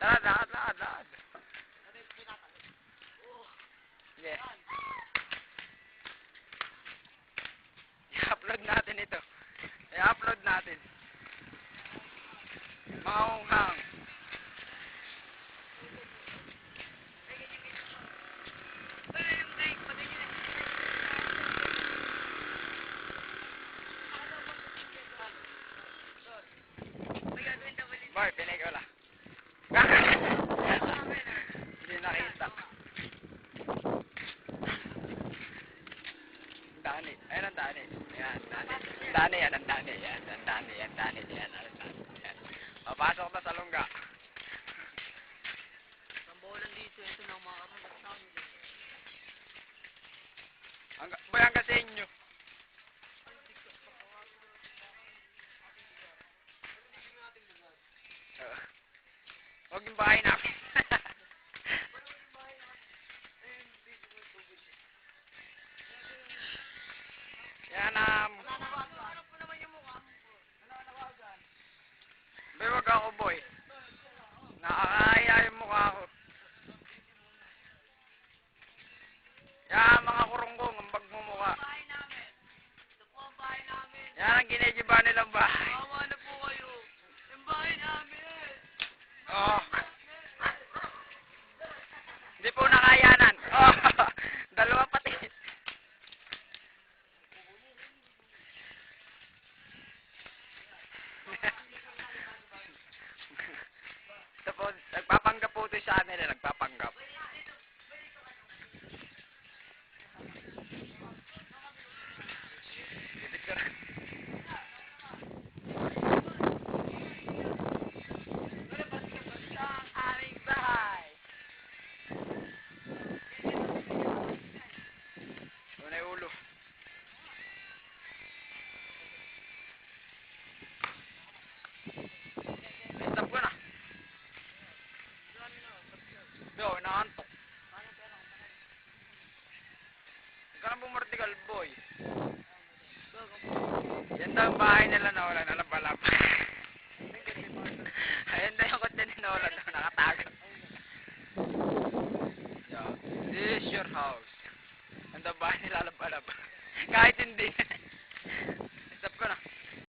Lakad, lakad, lakad, lakad. Yeah. I-upload natin ito. I-upload natin. Maunghang. Bye, pinay ko lang. Dani. Ayun ang dani. Ayan, dani. Dani yan, ang dani. Yan, ang dani. Yan, dani. Yan, ang dani. Yan. Papasok na sa lungga. Sambolan dito, ito na mga kamagat namin. Hangga, boy, hanggang sa inyo. Huwag yung bahay namin. Yan, mga kurunggong, ang namin. Yan ang ginigiba nilang bahay. Saan bumurti kalboy? Yan daw ang bahay nila na wala nalab-alab. Ayan daw yung kotse na wala daw nakatago. This is your house. Ang daw bahay nila alab-alab. Kahit hindi.